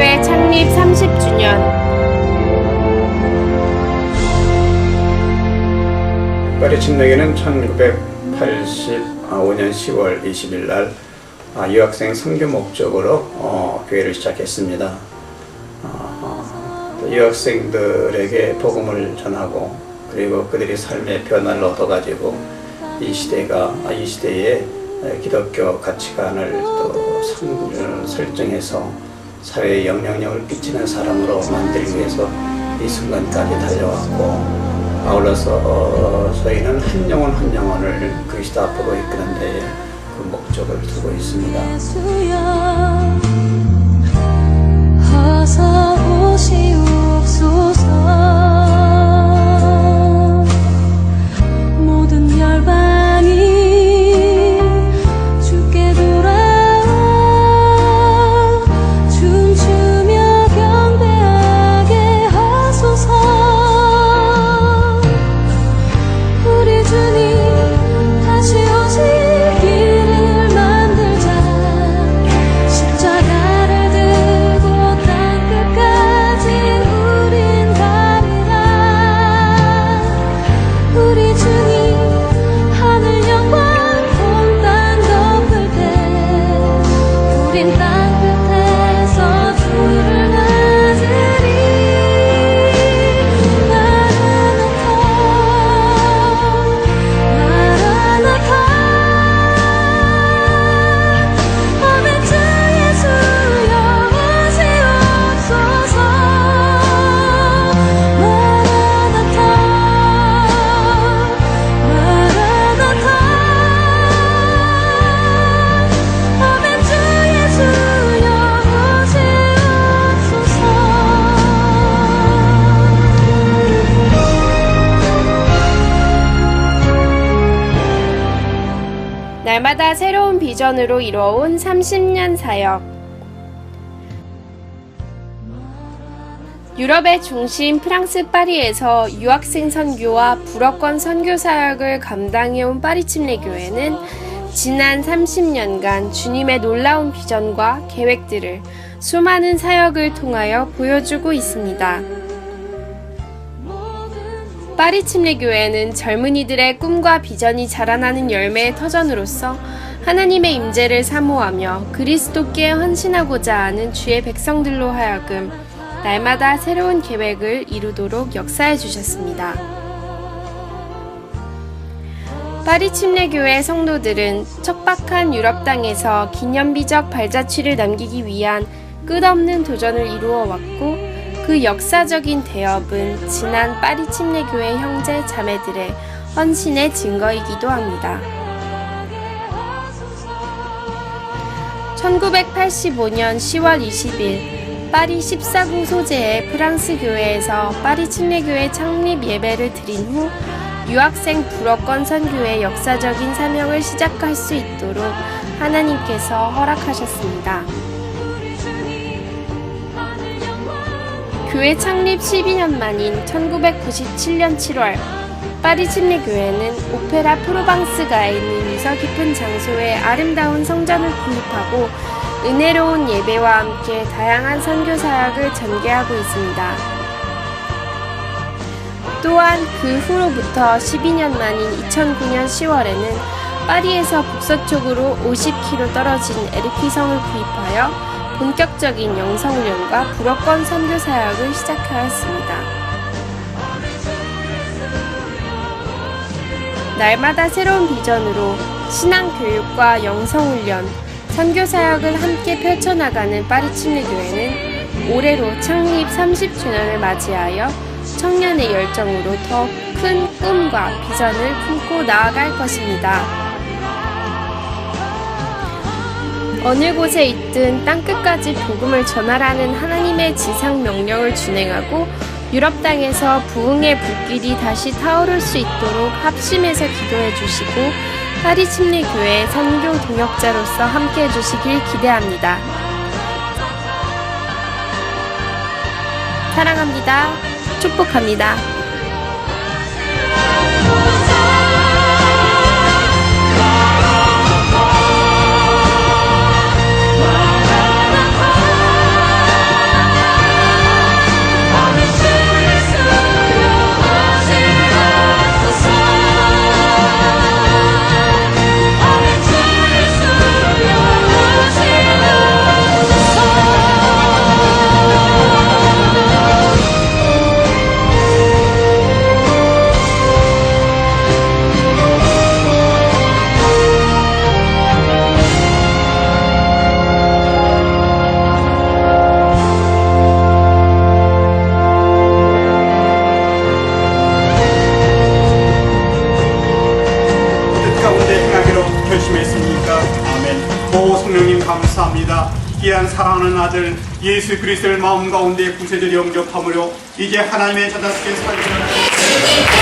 2015년 파리 침례교는 1985년 10월 20일 날 아, 유학생 선교 목적으로 어, 교회를 시작했습니다. 어, 또 유학생들에게 복음을 전하고 그리고 그들이 삶의 변화를 얻어가지고 이 시대가 아, 이 시대에 기독교 가치관을 또 선- 설정해서 사회에 영향력을 끼치는 사람으로 만들기 위해서 이 순간까지 달려왔고 아울러서 어, 저희는 한 영혼 한 영혼을 그리스도 앞으로 이끄는 데에 그 목적을 두고 있습니다. 예수여 우린 날마다 새로운 비전으로 이루어온 30년 사역. 유럽의 중심 프랑스 파리에서 유학생 선교와 불어권 선교 사역을 감당해온 파리 침례교회는 지난 30년간 주님의 놀라운 비전과 계획들을 수많은 사역을 통하여 보여주고 있습니다. 파리 침례교회는 젊은이들의 꿈과 비전이 자라나는 열매의 터전으로서 하나님의 임재를 사모하며 그리스도께 헌신하고자 하는 주의 백성들로 하여금 날마다 새로운 계획을 이루도록 역사해 주셨습니다. 파리 침례교회 성도들은 척박한 유럽 땅에서 기념비적 발자취를 남기기 위한 끝없는 도전을 이루어 왔고 그 역사적인 대업은 지난 파리 침례교회 형제 자매들의 헌신의 증거이기도 합니다. 1985년 10월 20일 파리 14구 소재의 프랑스 교회에서 파리 침례교회 창립 예배를 드린 후 유학생 불어권 선교의 역사적인 사명을 시작할 수 있도록 하나님께서 허락하셨습니다. 교회 창립 12년 만인 1997년 7월 파리 침례교회는 오페라 프로방스가에 있는 미서 깊은 장소에 아름다운 성전을 구입하고 은혜로운 예배와 함께 다양한 선교 사역을 전개하고 있습니다. 또한 그 후로부터 12년 만인 2009년 10월에는 파리에서 북서쪽으로 50km 떨어진 에르피성을 구입하여 본격적인 영성훈련과 불어권 선교 사역을 시작하였습니다. 날마다 새로운 비전으로 신앙 교육과 영성훈련, 선교 사역을 함께 펼쳐나가는 파리 침례 교회는 올해로 창립 30주년을 맞이하여 청년의 열정으로 더 큰 꿈과 비전을 품고 나아갈 것입니다. 어느 곳에 있든 땅끝까지 복음을 전하라는 하나님의 지상 명령을 준행하고 유럽 땅에서 부흥의 불길이 다시 타오를 수 있도록 합심해서 기도해 주시고 파리 침례 교회 선교 동역자로서 함께 해 주시길 기대합니다. 사랑합니다. 축복합니다. 오 성령님 감사합니다. 귀한 사랑하는 아들 예수 그리스도를 마음 가운데 구세주를 영접함으로 이제 하나님의 자다스킨 살기를